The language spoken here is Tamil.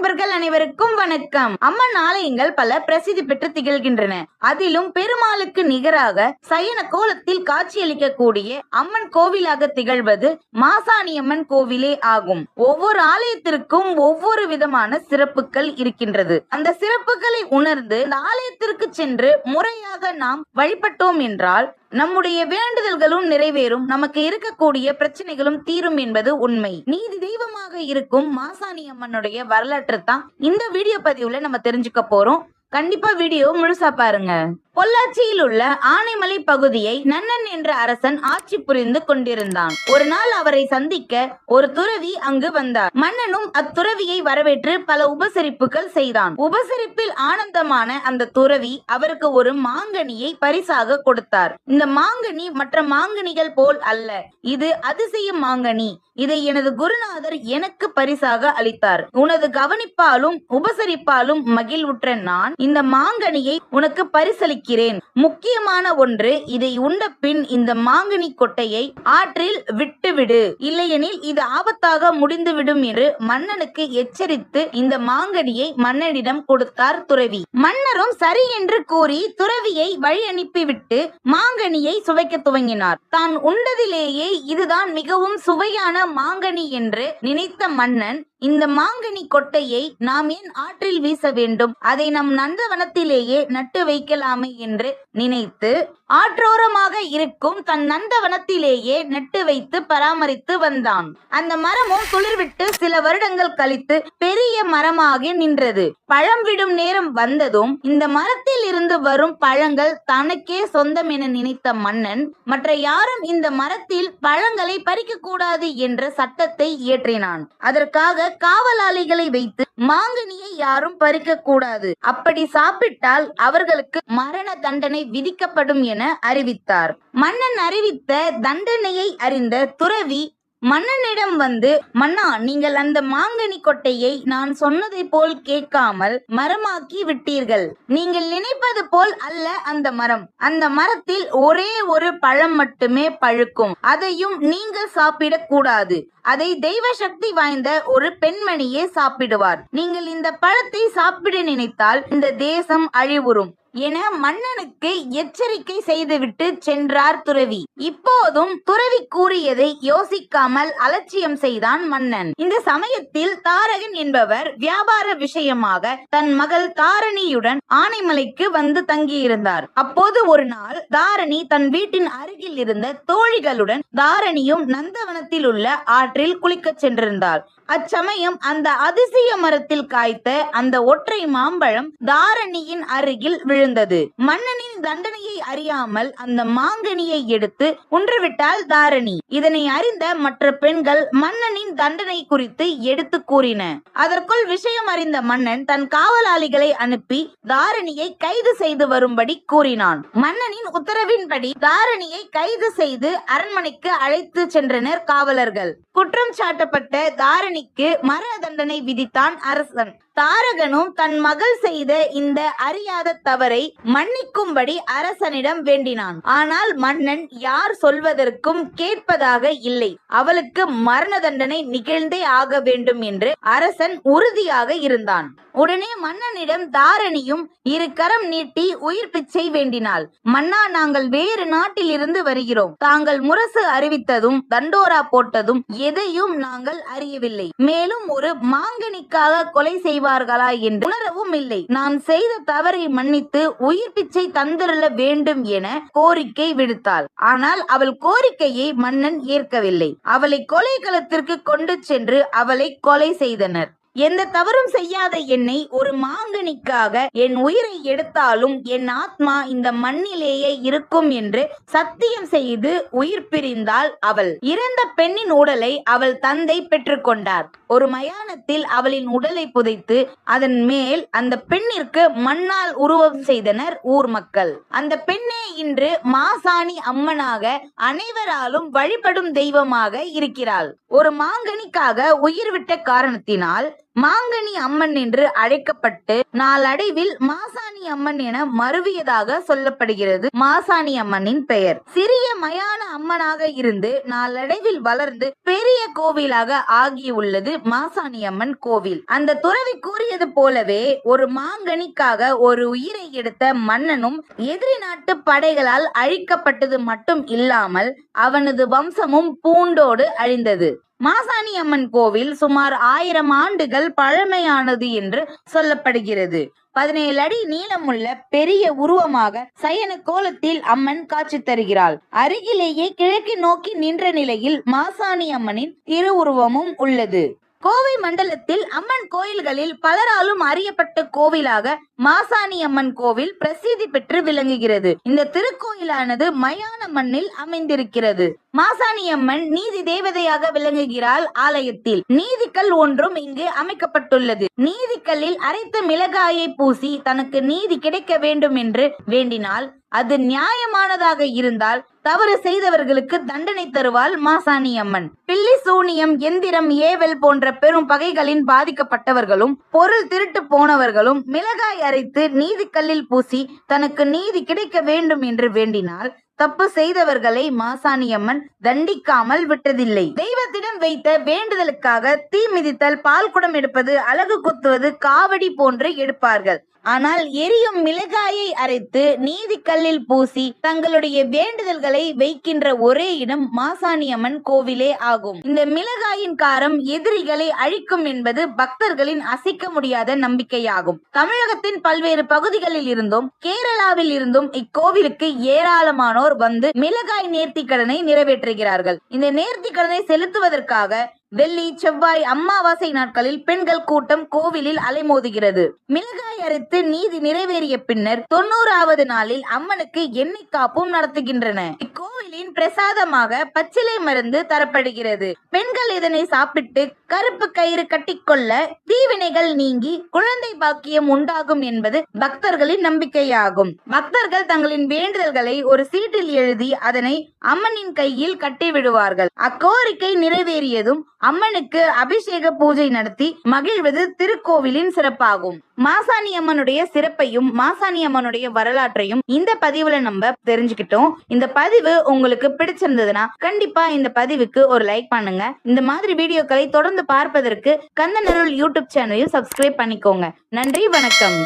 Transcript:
நண்பர்கள் அனைவருக்கும் வணக்கம். அம்மன் ஆலயங்கள் பல பிரசித்தி பெற்று திகழ்கின்றன. அதிலும் பெருமாளுக்கு நிகராக சயன கோலத்தில் காட்சியளிக்கக்கூடிய அம்மன் கோவிலாக திகழ்வது மாசாணியம்மன் கோவிலே ஆகும். ஒவ்வொரு ஆலயத்திற்கும் ஒவ்வொரு விதமான சிறப்புகள் இருக்கின்றது. அந்த சிறப்புகளை உணர்ந்து அந்த ஆலயத்திற்கு சென்று முறையாக நாம் வழிபட்டோம் என்றால் நம்முடைய வேண்டுதல்களும் நிறைவேறும். நமக்கு இருக்கக்கூடிய பிரச்சனைகளும் தீரும் என்பது உண்மை. நீதி தெய்வமாக இருக்கும் மாசாணி அம்மனுடைய வரலாற்று தான் இந்த வீடியோ பதிவுல நம்ம தெரிஞ்சுக்க போறோம். கண்டிப்பா வீடியோ முழுசா பாருங்க. பொள்ளாச்சியில் உள்ள ஆனைமலை பகுதியை நன்னன் என்ற அரசன் ஆட்சி புரிந்து கொண்டிருந்தான். ஒரு நாள் அவரை சந்திக்க ஒரு துறவி அங்கு வந்தார். மன்னனும் அத்துறவியை வரவேற்று பல உபசரிப்புகள் செய்தான். உபசரிப்பில் ஆனந்தமான அந்த துறவி அவருக்கு ஒரு மாங்கனியை பரிசாக கொடுத்தார். இந்த மாங்கனி மற்ற மாங்கனிகள் போல் அல்ல. இது அதிசய மாங்கனி. இதை எனது குருநாதர் எனக்கு பரிசாக அளித்தார். உனது கவனிப்பாலும் உபசரிப்பாலும் மகிழ்வுற்ற நான் இந்த மாங்கனியை உனக்கு பரிசளிக்கிறேன். முக்கியமான ஒன்று இதை உண்ட பின் இந்த மாங்கனி கொட்டையை ஆற்றில் விட்டுவிடு. இல்லையெனில் இது ஆபத்தாக முடிந்துவிடும் என்று மன்னனுக்கு எச்சரித்து இந்த மாங்கனியை மன்னனிடம் கொடுத்தார் துறவி. மன்னரும் சரி என்று கூறி துறவியை வழி அனுப்பிவிட்டு மாங்கனியை சுவைக்க துவங்கினார். தான் உண்டதிலேயே இதுதான் மிகவும் சுவையான மாங்கனி என்று நினைத்த மன்னன் இந்த மாங்கனி கொட்டையை நாம் ஏன் ஆற்றில் வீச வேண்டும்? அதை நம் நந்தவனத்திலேயே நட்டு வைக்கலாமே என்று நினைத்து ஆற்றோரமாக இருக்கும் தன் நந்தவனத்திலேயே நட்டு வைத்து பராமரித்து வந்தான். அந்த மரமும் துளிர்விட்டு சில வருடங்கள் கழித்து பெரிய மரமாக நின்றது. பழம் விடும் நேரம் வந்ததும் இந்த மரத்தில் இருந்து வரும் பழங்கள் தனக்கே சொந்தம் என நினைத்த மன்னன் மற்ற யாரும் இந்த மரத்தில் பழங்களை பறிக்க கூடாது என்ற சட்டத்தை இயற்றினான். அதற்காக காவலாளிகளை வைத்து மாங்கனியை யாரும் பறிக்க கூடாது. அப்படி சாப்பிட்டால் அவர்களுக்கு மரண தண்டனை விதிக்கப்படும் என அறிவித்தார். மன்னன் அறிவித்த தண்டனையை அறிந்த துறவி மன்னனிடம் வந்து மன்னா நீங்கள் அந்த மாங்கனி கொட்டையை நான் சொன்னதை போல் கேட்காமல் மரமாக்கி விட்டீர்கள். நீங்கள் நினைப்பது போல் அல்ல அந்த மரம். அந்த மரத்தில் ஒரே ஒரு பழம் மட்டுமே பழுக்கும். அதையும் நீங்கள் சாப்பிடக் கூடாது. அதை தெய்வ சக்தி வாய்ந்த ஒரு பெண்மணியே சாப்பிடுவார். நீங்கள் இந்த பழத்தை சாப்பிட நினைத்தால் இந்த தேசம் அழிவுறும். என மன்னனுக்கு எச்சரிக்கை செய்துவிட்டு சென்றார் துறவி. இப்போதும் துறவி கூறியதை யோசிக்காமல் அலட்சியம் செய்தான் மன்னன். இந்த சமயத்தில் தாரகன் என்பவர் வியாபார விஷயமாக தன் மகள் தாரணியுடன் ஆனைமலைக்கு வந்து தங்கியிருந்தார். அப்போது ஒரு நாள் தாரணி தன் வீட்டின் அருகில் இருந்த தோழிகளுடன் தாரணியும் நந்தவனத்தில் உள்ள ஆற்றில் குளிக்கச் சென்றிருந்தார் அச்சமயம் அந்த அதிசய மரத்தில் காய்த்த அந்த ஒற்றை மாம்பழம் தாரணியின் அருகில் விழுந்தது. மன்னனின் தண்டனையை அறியாமல் அந்த மாங்கனியை எடுத்து உன்றுவிட்டாள் தாரணி. இதனை அறிந்த மற்ற பெண்கள் மன்னனின் தண்டனை குறித்து எடுத்து கூறின. அதற்குள் விஷயம் அறிந்த மன்னன் தன் காவலாளிகளை அனுப்பி தாரணியை கைது செய்து வரும்படி கூறினான். மன்னனின் உத்தரவின்படி தாரணியை கைது செய்து அரண்மனைக்கு அழைத்து சென்றனர் காவலர்கள். குற்றம் சாட்டப்பட்ட தாரணிக்கு மரண தண்டனை விதித்தான் அரசன். தாரகனும் தன் மகள் செய்த இந்த அறியாத தவறை மன்னிக்கும்படி அரசனிடம் வேண்டினான். ஆனால் மன்னன் யார் சொல்வதற்கும் கேட்பதாக இல்லை. அவளுக்கு மரண தண்டனை நிகழ்ந்தே ஆக வேண்டும் என்று அரசன் உறுதியாக இருந்தான். உடனே மன்னனிடம் தாரணியும் இரு கரம் நீட்டி உயிர் பிச்சை வேண்டினாள். மன்னா நாங்கள் வேறு நாட்டில் இருந்து வருகிறோம். தாங்கள் முரசு அறிவித்ததும் தண்டோரா போட்டதும் எதையும் நாங்கள் அறியவில்லை. மேலும் ஒரு மாங்கனிக்காக கொலை செய்வார்களா என்று உணரவும் இல்லை. நான் செய்த தவறை மன்னித்து உயிர் பிச்சை தந்திரல வேண்டும் என கோரிக்கை விடுத்தாள். ஆனால் அவள் கோரிக்கையை மன்னன் ஏற்கவில்லை. அவளை கொலை களத்திற்கு கொண்டு சென்று அவளை கொலை செய்தனர். எந்த தவறும் செய்யாத என்னை ஒரு மாங்கனிக்காக என் உயிரை எடுத்தாலும் என் ஆத்மா இந்த மண்ணிலேயே இருக்கும் என்று சத்தியம் செய்து உயிர் பிரிந்தாள் அவள். இறந்த பெண்ணின் உடலை அவள் தந்தை பெற்றுக்கொண்டார். ஒரு மயானத்தில் அவளின் உடலை புதைத்து அதன் மேல் அந்த பெண்ணிற்கு மண்ணால் உருவம் செய்தனர் ஊர் மக்கள். அந்த பெண்ணே இன்று மாசாணி அம்மனாக அனைவராலும் வழிபடும் தெய்வமாக இருக்கிறாள். ஒரு மாங்கனிக்காக உயிர் விட்ட காரணத்தினால் மாங்கனி அம்மன் என்று அழைக்கப்பட்டு நாளடைவில் மாசாணி அம்மன் என மருவியதாக சொல்லப்படுகிறது. மாசாணி அம்மனின் பெயர். சிறிய மயான அம்மனாக இருந்து நாளடைவில் வளர்ந்து பெரிய கோவிலாக ஆகியுள்ளது மாசாணி அம்மன் கோவில். அந்த துறவி கூறியது போலவே ஒரு மாங்கனிக்காக ஒரு உயிரை எடுத்த மன்னனும் எதிரி நாட்டு படைகளால் அழிக்கப்பட்டது மட்டும் இல்லாமல் அவனது வம்சமும் பூண்டோடு அழிந்தது. மாசாணி அம்மன் கோவில் சுமார் ஆயிரம் ஆண்டுகள் பழமையானது என்று சொல்லப்படுகிறது. பதினேழு அடி நீளமுள்ள பெரிய உருவமாக சயன கோலத்தில் அம்மன் காட்சி தருகிறாள். அருகிலேயே கிழக்கு நோக்கி நின்ற நிலையில் மாசாணி அம்மனின் திருவுருவமும் உள்ளது. கோவை மண்டலத்தில் அம்மன் கோயில்களில் பலராலும் அறியப்பட்ட கோவிலாக மாசாணி அம்மன் கோவில் பிரசித்தி பெற்று விளங்குகிறது. இந்த திருக்கோயிலானது மயான மண்ணில் அமைந்திருக்கிறது. மாசாணி அம்மன் நீதி தேவதையாக விளங்குகிறாள் ஆலயத்தில். நீதிக்கல் ஒன்றும் இங்கு அமைக்கப்பட்டுள்ளது. நீதிக்கல்லில் அரைத்த மிளகாயை பூசி தனக்கு நீதி கிடைக்க வேண்டும் என்று வேண்டினால் அது நியாயமானதாக இருந்தால் தவறு செய்தவர்களுக்கு தண்டனை தருவாள் மாசாணி அம்மன். பில்லி சூனியம் எந்திரம் ஏவல் போன்ற பெரும் பகைகளின் பாதிக்கப்பட்டவர்களும் பொருள் திருட்டு போனவர்களும் மிளகாய் அரைத்து நீதிக்கல்லில் பூசி தனக்கு நீதி கிடைக்க வேண்டும் என்று வேண்டினால் தப்பு செய்தவர்களை மாசாணியம்மன் தண்டிக்காமல் விட்டதில்லை. தெய்வத்திடம் வைத்த வேண்டுதலுக்காக தீ மிதித்தல் பால் குடம் எடுப்பது அழகு குத்துவது காவடி போன்று எடுப்பார்கள். ஆனால் எரியும் மிளகாயை அரைத்து நீதிக்கல்லில் பூசி தங்களுடைய வேண்டுதல்களை வைக்கின்ற ஒரே இடம் மாசாணியம்மன் கோவிலே ஆகும். இந்த மிளகாயின் காரம் எதிரிகளை அழிக்கும் என்பது பக்தர்களின் அசைக்க முடியாத நம்பிக்கையாகும். தமிழகத்தின் பல்வேறு பகுதிகளில் இருந்தும் கேரளாவில் இருந்தும் இக்கோவிலுக்கு ஏராளமானோர் வந்து மிளகாய் நேர்த்திக்கடனை நிறைவேற்றுகிறார்கள். இந்த நேர்த்திக்கடனை செலுத்துவதற்காக வெள்ளி செவ்வாய் அம்மாவாசை நாட்களில் பெண்கள் கூட்டம் கோவிலில் அலைமோதுகிறது. மிளகாய் அறுத்து நீதி நிறைவேறிய பின்னர் தொண்ணூறாவது நாளில் அம்மனுக்கு எண்ணெய் காப்பும் நடத்துகின்றன. இக்கோவிலின் பிரசாதமாக பச்சிலை மருந்து தரப்படுகிறது. பெண்கள் இதனை சாப்பிட்டு கருப்பு கயிறு கட்டிக்கொள்ள தீவினைகள் நீங்கி குழந்தை பாக்கியம் உண்டாகும் என்பது பக்தர்களின் நம்பிக்கையாகும். பக்தர்கள் தங்களின் வேண்டுதல்களை ஒரு சீட்டில் எழுதி அதனை அம்மனின் கையில் கட்டி விடுவார்கள். அக்கோரிக்கை நிறைவேறியதும் அம்மனுக்கு அபிஷேக பூஜை நடத்தி மகிழ்வது திருக்கோவிலின் சிறப்பாகும். மாசாணி அம்மனுடைய சிறப்பையும் மாசாணி அம்மனுடைய வரலாற்றையும் இந்த பதிவுல நம்ம தெரிஞ்சுக்கிட்டோம். இந்த பதிவு உங்க உங்களுக்கு பிடிச்சிருந்ததுன்னா கண்டிப்பா இந்த பதிவுக்கு ஒரு லைக் பண்ணுங்க. இந்த மாதிரி வீடியோக்களை தொடர்ந்து பார்ப்பதற்கு கந்தனருள் யூடியூப் சேனலையும் சப்ஸ்கிரைப் பண்ணிக்கோங்க. நன்றி வணக்கம்.